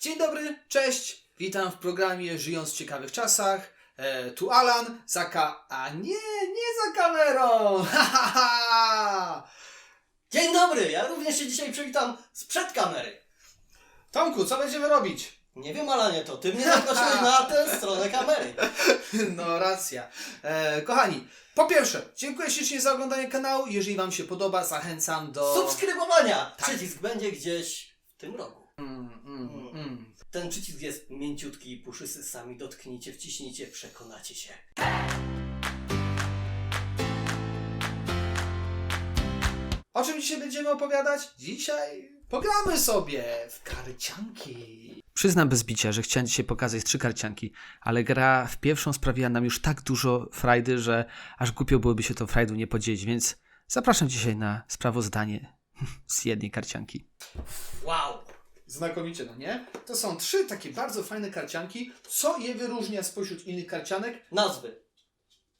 Dzień dobry, cześć! Witam w programie Żyjąc w ciekawych czasach. E, tu Alan, za ka... A nie, nie za kamerą! Ha, ha, ha! Dzień dobry, ja również się dzisiaj przywitam sprzed kamery. Tomku, co będziemy robić? Nie wiem, Alanie, to ty mnie zaprosiłeś na tę stronę kamery. No, racja. E, kochani, po pierwsze, dziękuję ślicznie za oglądanie kanału. Jeżeli Wam się podoba, zachęcam do... Subskrybowania! Tak. Przycisk będzie gdzieś w tym rogu. Mm, mm, mm. Ten przycisk jest mięciutki i puszysty, sami dotknijcie, wciśnijcie, przekonacie się. O czym dzisiaj będziemy opowiadać? Dzisiaj pogramy sobie w karcianki. Przyznam bez bicia, że chciałem dzisiaj pokazać trzy karcianki, ale gra w pierwszą sprawiła nam już tak dużo frajdy, że aż głupio byłoby się tą frajdą nie podzielić, więc zapraszam dzisiaj na sprawozdanie z jednej karcianki. Wow! Znakomicie, no nie? To są trzy takie bardzo fajne karcianki. Co je wyróżnia spośród innych karcianek? Nazwy.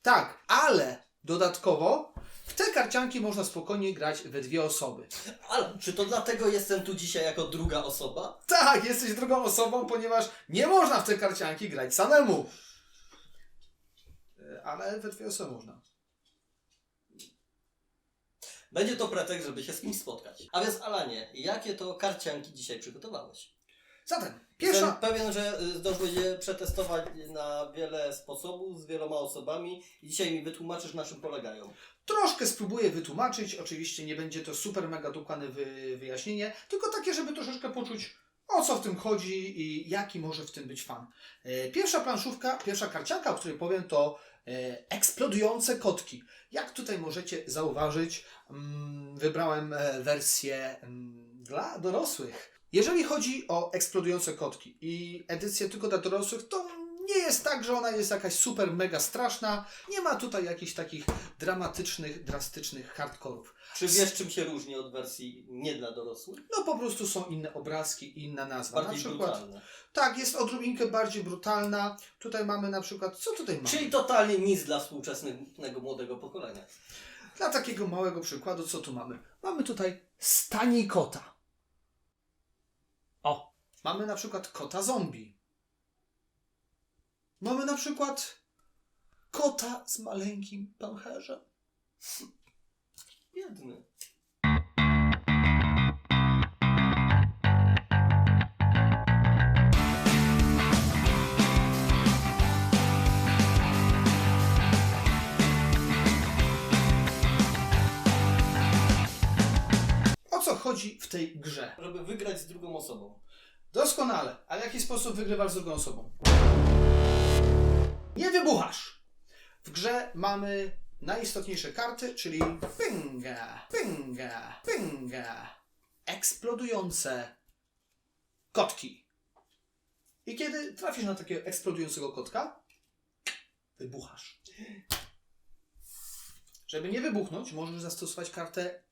Tak, ale dodatkowo w te karcianki można spokojnie grać we dwie osoby. Ale czy to dlatego jestem tu dzisiaj jako druga osoba? Tak, jesteś drugą osobą, ponieważ nie można w te karcianki grać samemu. E, Ale we dwie osoby można. Będzie to pretekst, żeby się z kimś spotkać. A więc, Alanie, jakie to karcianki dzisiaj przygotowałeś? Zatem, Pierwsza... Jestem pewien, że y, zdążyłeś je przetestować na wiele sposobów, z wieloma osobami i dzisiaj mi wytłumaczysz, na czym polegają. Troszkę spróbuję wytłumaczyć. Oczywiście nie będzie to super mega dokładne wy, wyjaśnienie, tylko takie, żeby troszeczkę poczuć o co w tym chodzi i jaki może w tym być fan. E, Pierwsza planszówka, pierwsza karcianka, o której powiem, to e, eksplodujące kotki. Jak tutaj możecie zauważyć, mm, wybrałem e, wersję mm, dla dorosłych. Jeżeli chodzi o eksplodujące kotki i edycję tylko dla dorosłych, to nie jest tak, że ona jest jakaś super mega straszna. Nie ma tutaj jakichś takich dramatycznych, drastycznych hardkorów. Czy wiesz, czym się różni od wersji nie dla dorosłych? No po prostu są inne obrazki inna nazwa. Bardziej na przykład, brutalne. tak, jest odrobinkę bardziej brutalna. Tutaj mamy na przykład, co tutaj mamy? Czyli totalnie nic dla współczesnego młodego pokolenia. Dla takiego małego przykładu, co tu mamy? Mamy tutaj stani kota. O, mamy na przykład kota zombie. Mamy na przykład kota z maleńkim pęcherzem. Biedny. O co chodzi w tej grze? Żeby wygrać z drugą osobą. Doskonale. A w jaki sposób wygrywasz z drugą osobą? Nie wybuchasz. W grze mamy najistotniejsze karty, czyli pinga, pinga, pinga. Eksplodujące kotki. I kiedy trafisz na takiego eksplodującego kotka, wybuchasz. Żeby nie wybuchnąć, możesz zastosować kartę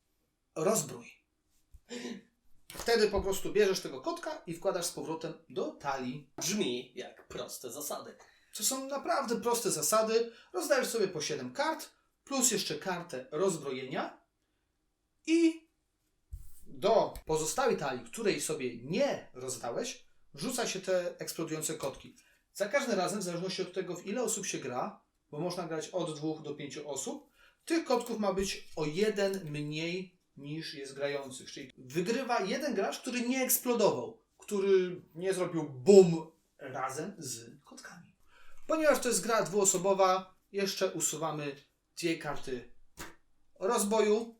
rozbrój. Wtedy po prostu bierzesz tego kotka i wkładasz z powrotem do talii. Brzmi jak proste zasady. To są naprawdę proste zasady. Rozdajesz sobie po 7 kart, plus jeszcze kartę rozbrojenia i do pozostałej talii, której sobie nie rozdałeś, rzuca się te eksplodujące kotki. Za każdym razem, w zależności od tego, w ile osób się gra, bo można grać od 2 do 5 osób, tych kotków ma być o jeden mniej niż jest grających. Czyli wygrywa jeden gracz, który nie eksplodował, który nie zrobił bum razem z kotkami. Ponieważ to jest gra dwuosobowa, jeszcze usuwamy dwie karty rozboju.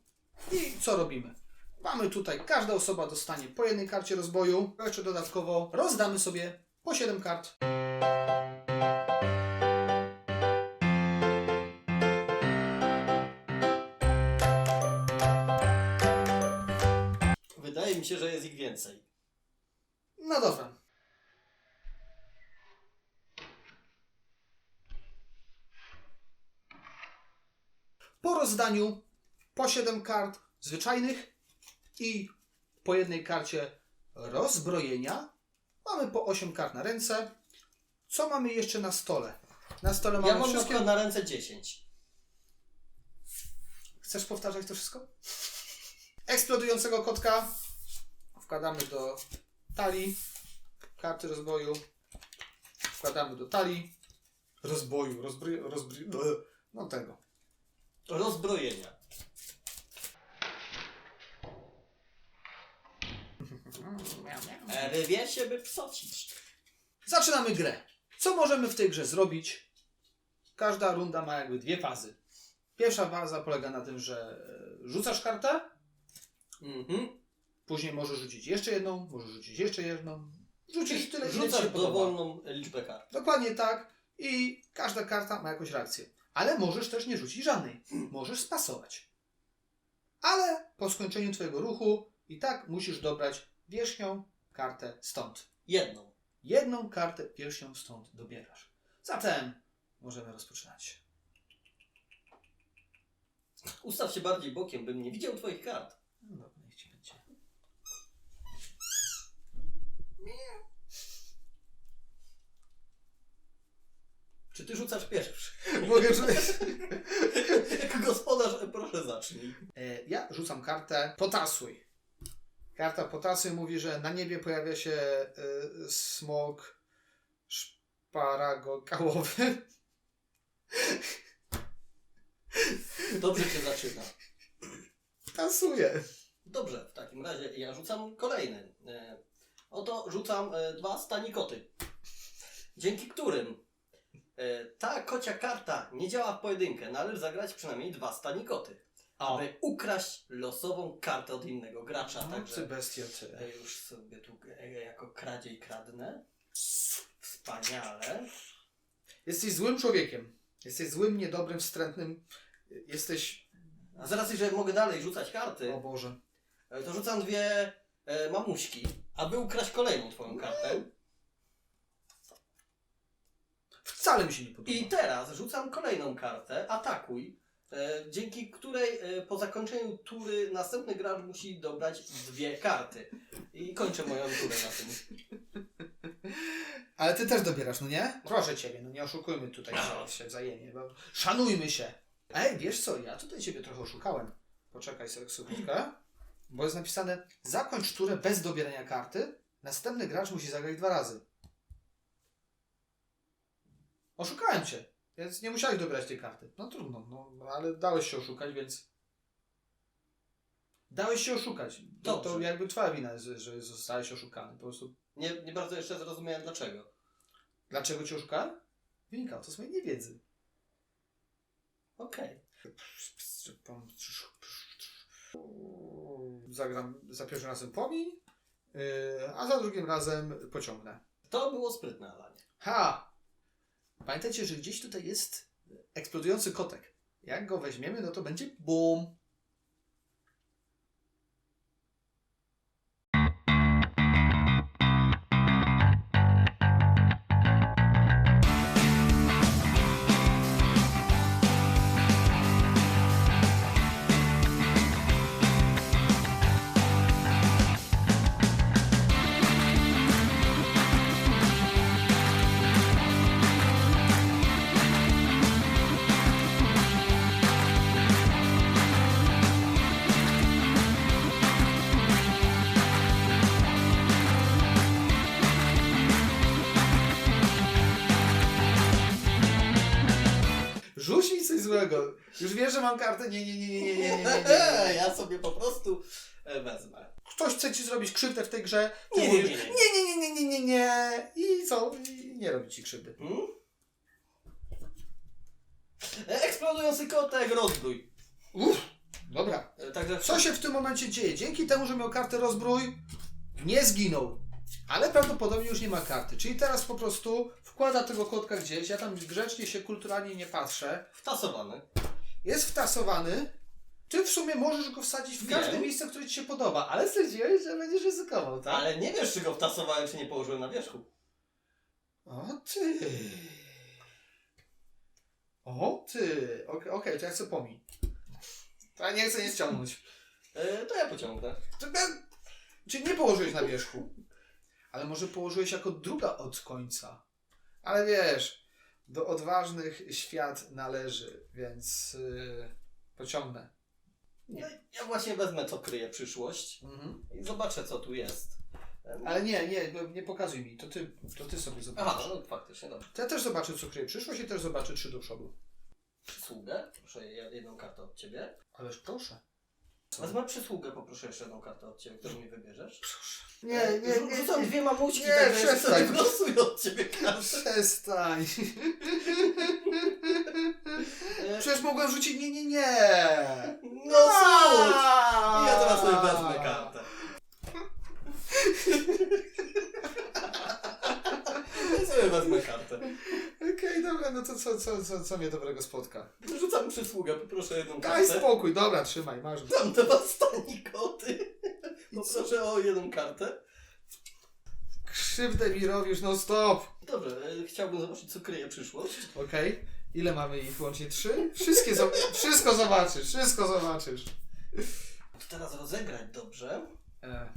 I co robimy? Mamy tutaj, każda osoba dostanie po jednej karcie rozboju. Jeszcze dodatkowo rozdamy sobie po 7 kart. Wydaje mi się, że jest ich więcej. No dobra. Po rozdaniu po 7 kart zwyczajnych i po jednej karcie rozbrojenia mamy po 8 kart na ręce. Co mamy jeszcze na stole? Na stole mamy Ja mam na wszystkie... na ręce 10. Chcesz powtarzać to wszystko? Eksplodującego kotka wkładamy do talii. karty rozboju. Wkładamy do talii. Rozboju, rozbry, rozbry, no tego. Rozbrojenia. E, Wy wie się by psocić. Zaczynamy grę. Co możemy w tej grze zrobić? Każda runda ma jakby dwie fazy. Pierwsza faza polega na tym, że e, rzucasz kartę, Mhm. później możesz rzucić jeszcze jedną, możesz rzucić jeszcze jedną. Rzucisz tyle, ile ci się Rzucasz podoba. dowolną liczbę kart. Dokładnie tak. I każda karta ma jakąś reakcję. Ale możesz też nie rzucić żadnej. Możesz spasować. Ale po skończeniu Twojego ruchu i tak musisz dobrać wierzchnią kartę stąd. Jedną. Jedną kartę wierzchnią stąd dobierasz. Zatem możemy rozpoczynać. Ustaw się bardziej bokiem, bym nie widział twoich kart. No dobra, niech ci będzie. Czy ty rzucasz pierwszy? Mogę rzucić. Jako gospodarz, proszę zacznij. E, Ja rzucam kartę potasuj. Karta potasuj mówi, że na niebie pojawia się e, smok szparagokałowy. Dobrze cię zaczyna. Tasuje. Dobrze, w takim razie ja rzucam kolejny. E, oto rzucam e, dwa stanikoty. Dzięki którym ta kocia karta nie działa w pojedynkę. Należy zagrać przynajmniej dwa stanikoty. O, Aby ukraść losową kartę od innego gracza. ty Także ty. e, już sobie tu e, jako kradziej kradnę. Wspaniale. Jesteś złym człowiekiem. Jesteś złym, niedobrym, wstrętnym. Jesteś... A z racji, że mogę dalej rzucać karty, O Boże. e, to rzucam dwie e, mamuśki, aby ukraść kolejną twoją kartę. Wcale mi się nie podoba. I teraz rzucam kolejną kartę, atakuj, e, dzięki której e, po zakończeniu tury następny gracz musi dobrać dwie karty. I kończę moją turę na tym. Ale ty też dobierasz, no nie? Proszę ciebie, no nie oszukujmy tutaj się wzajemnie, bo szanujmy się. Ej, wiesz co, ja tutaj ciebie trochę oszukałem. Poczekaj sobie sekundkę. Bo jest napisane, zakończ turę bez dobierania karty, następny gracz musi zagrać dwa razy. Oszukałem cię, więc nie musiałeś dobrać tej karty. No trudno, no ale dałeś się oszukać, więc... Dałeś się oszukać. To, to Dobrze. jakby twoja wina, że, że zostałeś oszukany. Po prostu Nie, nie bardzo jeszcze zrozumiałem dlaczego. Dlaczego cię oszukałem? Wynikało to z mojej niewiedzy. Okej. Zagram za pierwszym razem pomiń, yy, a za drugim razem pociągnę. To było sprytne, Alanie. Ha! Pamiętajcie, że gdzieś tutaj jest eksplodujący kotek. Jak go weźmiemy, no to będzie BUM! Już wiesz, że mam kartę. Nie, nie, nie, nie, nie, nie, nie, nie, nie. ja sobie po prostu e, wezmę. Ktoś chce ci zrobić krzywdę w tej grze. Ty Nie, nie, mówisz, nie, nie. nie, nie, nie, nie, nie, nie. I co? I nie robi ci krzywdy. Hmm? E, Eksplodujący kotek, rozbój. Uff, dobra. E, Także Co się w tym momencie dzieje? Dzięki temu, że miał kartę rozbrój, nie zginął. Ale prawdopodobnie już nie ma karty. Czyli teraz po prostu wkłada tego kotka gdzieś. Ja tam grzecznie się kulturalnie nie patrzę. wtasowany. Jest wtasowany. Ty w sumie możesz go wsadzić w każde miejsce, które ci się podoba, ale stwierdziłeś, że będziesz ryzykował, tak? Ale nie wiesz, czy go wtasowałem, czy nie położyłem na wierzchu. O ty. O ty. Okej, okej, to ja chcę pomiń. To ja nie chcę nie ściągnąć. E, to ja pociągnę. To ja- Czyli nie położyłeś na wierzchu. Ale może położyłeś jako druga od końca. Ale wiesz, do odważnych świat należy, więc yy, pociągnę. Ja, ja właśnie wezmę, co kryje przyszłość Mhm. i zobaczę, co tu jest. Ale nie, nie, no nie pokazuj mi, to ty, to ty sobie Aha, zobaczysz. no faktycznie, dobrze. To ja też zobaczę, co kryje przyszłość i też zobaczę trzy do przodu. Przysługę. Proszę je- jedną kartę od ciebie. Ależ proszę. Wezmę przysługę, poproszę jeszcze jedną kartę od ciebie, którą mi wybierzesz. Nie, E, nie, nie, Rzucam nie. dwie mamuśki, Nie, ja przestań. sobie wylosuję od ciebie kartę. Przestań. E, Przecież mogłem rzucić nie, nie, nie. No cóż! I ja teraz sobie wezmę kartę. Ja sobie wezmę kartę. Okej, dobra, no to co, co, co, co mnie dobrego spotka? Rzucam przysługę, poproszę jedną Daj kartę. spokój, dobra, trzymaj, masz. Dam do was stani koty. Poproszę o jedną kartę. Krzywdę mi robisz, no stop. Dobrze, e, chciałbym zobaczyć, co kryje przyszłość. Okej, ile mamy ich łącznie? Trzy? Wszystkie, zo- wszystko zobaczysz, wszystko zobaczysz. To teraz rozegrać dobrze. E.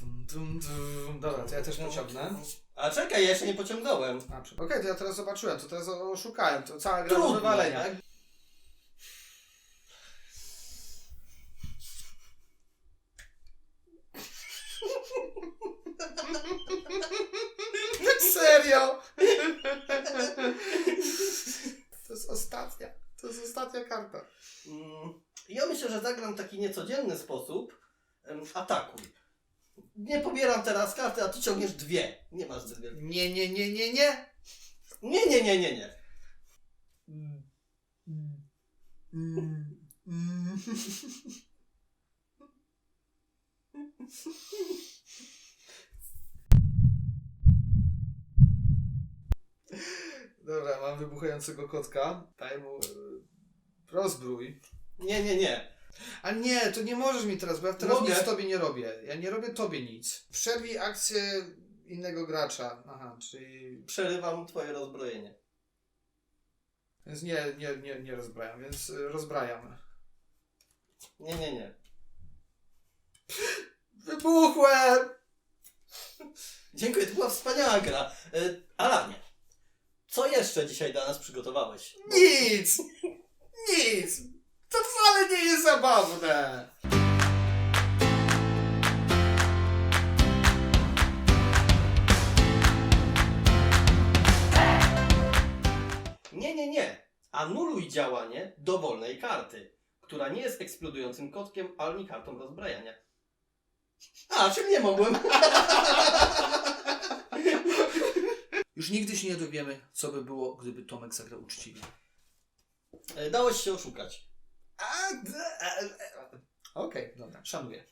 Tum, tum, tum. Dobra, to ja też pociągnę. A czekaj, ja jeszcze nie pociągnąłem. A, prze- Okej, to ja teraz zobaczyłem, to teraz oszukałem, to cała gra do Trudno, wywalenia. tak? Serio? To jest ostatnia, to jest ostatnia karta. Mm, Ja myślę, że zagram w taki niecodzienny sposób. Em, Atakuj. Nie pobieram teraz karty, a ty ciągniesz dwie. Nie masz wiele. Nie, nie, nie, nie, nie. Nie, nie, nie, nie, nie. Dobra, mam wybuchającego kotka. Daj mu e, rozbrój. Nie, nie, nie. A nie, to nie możesz mi teraz, bo ja teraz Mogę. nic tobie nie robię. Ja nie robię tobie nic. Przerwij akcję innego gracza. Aha, czyli... Przerywam twoje rozbrojenie. Więc nie, nie, nie, nie rozbrajam, więc rozbrajam. Nie, nie, nie. Wybuchłem! Dziękuję, to była wspaniała gra. E, Alanie, co jeszcze dzisiaj dla nas przygotowałeś? Nic! Nic! To wcale nie jest zabawne! Nie, nie, nie. Anuluj działanie dowolnej karty, która nie jest eksplodującym kotkiem, ani kartą rozbrajania. A, czym nie mogłem? Już nigdy się nie dowiemy, co by było, gdyby Tomek zagrał uczciwie. E, Dałeś się oszukać. A, a, a- Okej, dobra, szanuję.